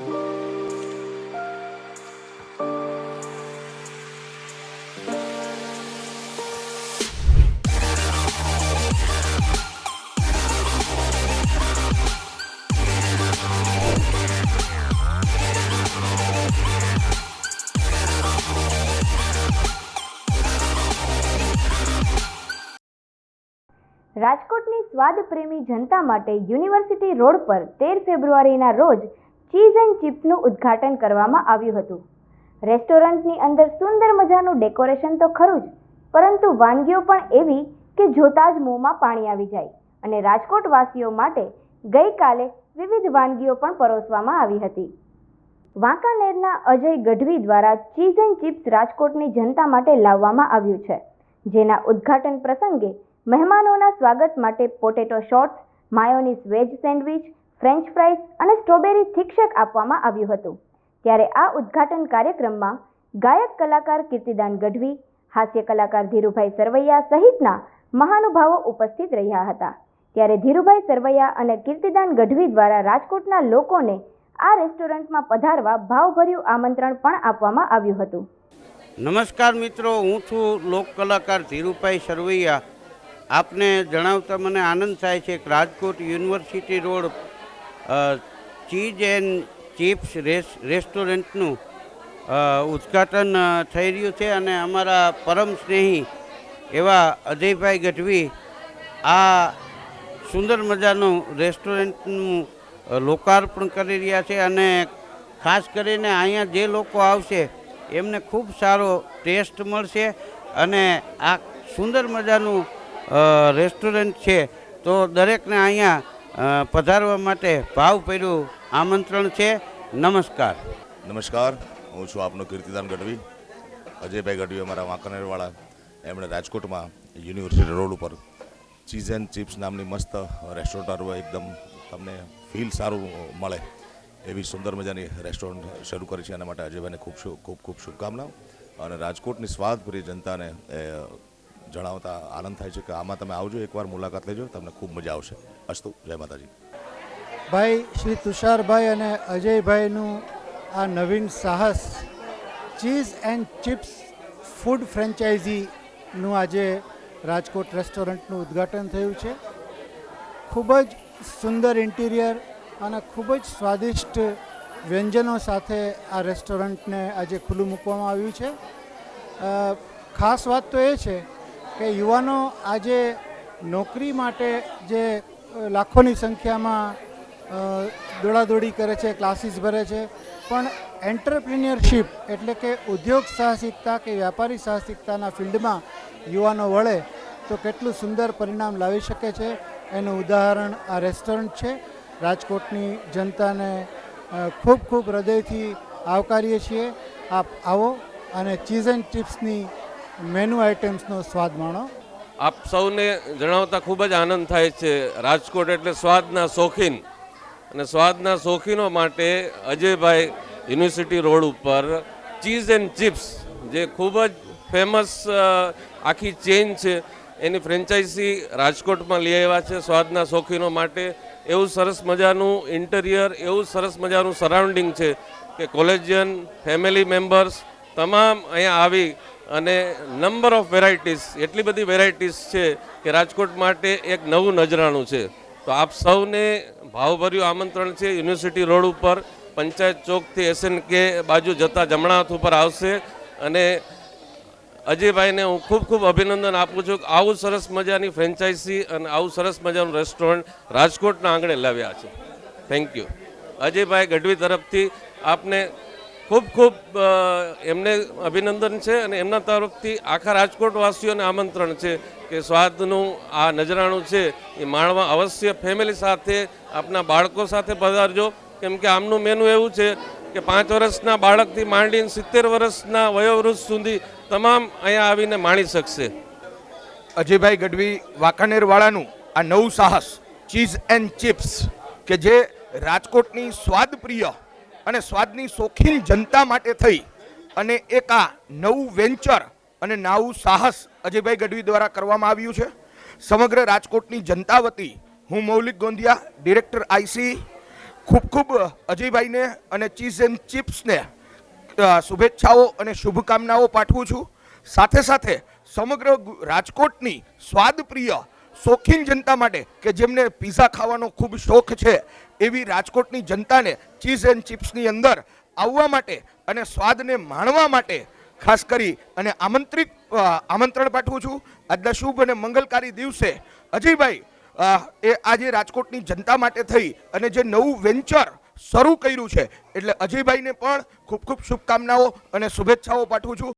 રાજકોટની સ્વાદ પ્રેમી જનતા માટે યુનિવર્સિટી રોડ પર તેર ફેબ્રુઆરીના રોજ ચીઝ એન્ડ ચિપ્સનું ઉદ્ઘાટન કરવામાં આવ્યું હતું. રેસ્ટોરન્ટની અંદર સુંદર મજાનું ડેકોરેશન તો ખરું જ, પરંતુ વાનગીઓ પણ એવી કે જોતાં જ મોંમાં પાણી આવી જાય અને રાજકોટવાસીઓ માટે ગઈકાલે વિવિધ વાનગીઓ પણ પરોસવામાં આવી હતી. વાંકાનેરના અજય ગઢવી દ્વારા ચીઝ એન્ડ ચિપ્સ રાજકોટની જનતા માટે લાવવામાં આવ્યું છે. જેના ઉદ્ઘાટન પ્રસંગે મહેમાનોના સ્વાગત માટે potato shorts mayonnaise veg sandwich French fries અને સ્ટ્રોબેરી શિક્ષક આપવામાં આવ્યું હતું. ત્યારે આ ઉદ્ઘાટન કાર્યક્રમમાં ગાયક કલાકાર કીર્તિદાન ગઢવી, હાસ્ય કલાકાર ધીરુભાઈ સરવૈયા સહિતના મહાનુભાવો ઉપસ્થિત રહ્યા હતા. ત્યારે ધીરુભાઈ સરવૈયા અને કીર્તિદાન ગઢવી દ્વારા રાજકોટના લોકોને આ રેસ્ટોરન્ટમાં પધારવા ભાવભર્યું આમંત્રણ પણ આપવામાં આવ્યું હતું. નમસ્કાર મિત્રો, હું છું લોક કલાકાર ધીરુભાઈ સરવૈયા. આપને જણાવતા મને આનંદ થાય છે કે Rajkot university road cheese and chips race, રેસ્ટોરન્ટનું ઉદ્ઘાટન થઈ રહ્યું છે અને અમારા પરમ સ્નેહી એવા અજયભાઈ ગઢવી આ સુંદર મજાનું રેસ્ટોરન્ટનું લોકાર્પણ કરી રહ્યા છે અને ખાસ કરીને અહીંયા જે લોકો આવશે, એમને ખૂબ સારો ટેસ્ટ મળશે અને આ સુંદર મજાનું રેસ્ટોરન્ટ છે. તો દરેકને અહીંયા પધારવા માટે ભાવ ભાવભર્યું આમંત્રણ છે. નમસ્કાર. નમસ્કાર. હું છું આપનો કીર્તિદાન ગઢવી. અજયભાઈ ગઢવી અમારા વાંકાનેરવાળા. એમણે રાજકોટમાં યુનિવર્સિટી રોડ ઉપર ચીઝ એન્ડ ચિપ્સ નામની મસ્ત રેસ્ટોરન્ટ એકદમ તમને ફીલ સારું મળે એવી સુંદર મજાની રેસ્ટોરન્ટ શરૂ કરી છે. એના માટે અજયભાઈને ખૂબ ખૂબ ખૂબ શુભકામનાઓ. અને રાજકોટની સ્વાદભરી જનતાને જણાવતા આનંદ થાય છે કે આમાં તમે આવજો, એકવાર મુલાકાત લેજો, તમને ખૂબ મજા આવશે. અસ્તુ, જય માતાજી. ભાઈ, શ્રી તુષારભાઈ અને અજયભાઈનું આ નવીન સાહસ, ચીઝ એન્ડ ચિપ્સ ફૂડ ફ્રેન્ચાઇઝીનું આજે રાજકોટ રેસ્ટોરન્ટનું ઉદ્ઘાટન થયું છે. ખૂબ જ સુંદર ઇન્ટિરિયર અને ખૂબ જ સ્વાદિષ્ટ વ્યંજનો સાથે આ રેસ્ટોરન્ટને આજે ખુલ્લું મૂકવામાં આવ્યું છે. ખાસ વાત તો એ છે કે યુવાનો આજે નોકરી માટે જે લાખોની સંખ્યામાં દોડાદોડી કરે છે, ક્લાસીસ ભરે છે, પણ એન્ટરપ્રિન્યરશીપ એટલે કે ઉદ્યોગ સાહસિકતા કે વ્યાપારી સાહસિકતાના ફિલ્ડમાં યુવાનો વળે, તો કેટલું સુંદર પરિણામ લાવી શકે છે. એનું ઉદાહરણ આ રેસ્ટોરન્ટ છે. રાજકોટની જનતાને ખૂબ ખૂબ હૃદયથી આવકારીએ છીએ. આપ આવો અને ચીઝ એન્ડ ચિપ્સની મેનુ આઇટમ્સનો સ્વાદ માણો. આપ સૌને જણાવતા ખૂબ જ આનંદ થાય છે. રાજકોટ એટલે સ્વાદના શોખીન. અને સ્વાદના શોખીનો માટે અજયભાઈ યુનિવર્સિટી રોડ ઉપર ચીઝ એન્ડ ચિપ્સ, જે ખૂબ જ ફેમસ આખી ચેઇન છે, એની ફ્રેન્ચાઇઝી રાજકોટમાં લઈ આવ્યા છે સ્વાદના શોખીનો માટે. એવું સરસ મજાનું ઇન્ટિરિયર, એવું સરસ મજાનું સરાઉન્ડિંગ છે કે કોલેજિયન, ફેમિલી મેમ્બર્સ તમામ અહીંયા આવી અને નંબર ઓફ વેરાયટીઝ એટલી બધી વેરાયટીઝ છે કે રાજકોટ માટે એક નવું નજરાણું છે. તો આપ સૌને ભાવભર્યું આમંત્રણ છે, યુનિવર્સિટી રોડ ઉપર, પંચાયત ચોકથી એસએન કે બાજુ જતા જમણા હાથ ઉપર આવશે. અને અજયભાઈને હું ખૂબ ખૂબ અભિનંદન આપું છું કે આવું સરસ મજાની ફ્રેન્ચાઇઝી અને આવું સરસ મજાનું રેસ્ટોરન્ટ રાજકોટના આંગણે લાવ્યા છે. થેન્ક યુ અજયભાઈ ગઢવી તરફથી આપને ખૂબ ખૂબ એમને અભિનંદન છે અને એમના તરફથી આખા રાજકોટવાસીઓને આમંત્રણ છે કે સ્વાદનું આ નજરાણું છે એ માણવા અવશ્ય ફેમિલી સાથે, આપના બાળકો સાથે પધારજો. કેમ કે આમનું મેનુ એવું છે કે પાંચ વર્ષના બાળકથી માંડીને સિત્તેર વર્ષના વયોવૃદ્ધ સુધી તમામ અહીંયા આવીને માણી શકશે. અજયભાઈ ગઢવી વાંકાનેરવાળાનું આ નવું સાહસ, ચીઝ એન્ડ ચિપ્સ, કે જે રાજકોટની સ્વાદપ્રિય અને સ્વાદની શોખીન જનતા માટે થઈ. અને એક આ નવું વેન્ચર અને નવું સાહસ અજયભાઈ ગઢવી દ્વારા કરવામાં આવ્યું છે. સમગ્ર રાજકોટની જનતા વતી હું મૌલિક ગોંધિયા, ડિરેક્ટર આઈસી ખૂબ ખૂબ અજયભાઈને અને ચીઝ એન્ડ ચિપ્સને શુભેચ્છાઓ અને શુભકામનાઓ પાઠવું છું. સાથે સાથે સમગ્ર રાજકોટની સ્વાદપ્રિય શોખીન જનતા માટે કે જેમને પીઝા ખાવાનો ખૂબ શોખ છે, એવી રાજકોટની જનતાને ચીઝ એન્ડ ચિપ્સની અંદર આવવા માટે અને સ્વાદને માણવા માટે ખાસ કરી અને આમંત્રિત આમંત્રણ પાઠવું છું. આજના શુભ અને મંગલકારી દિવસે અજયભાઈ એ આજે રાજકોટની જનતા માટે થઈ અને જે નવું વેન્ચર શરૂ કર્યું છે, એટલે અજયભાઈને પણ ખૂબ ખૂબ શુભકામનાઓ અને શુભેચ્છાઓ પાઠવું છું.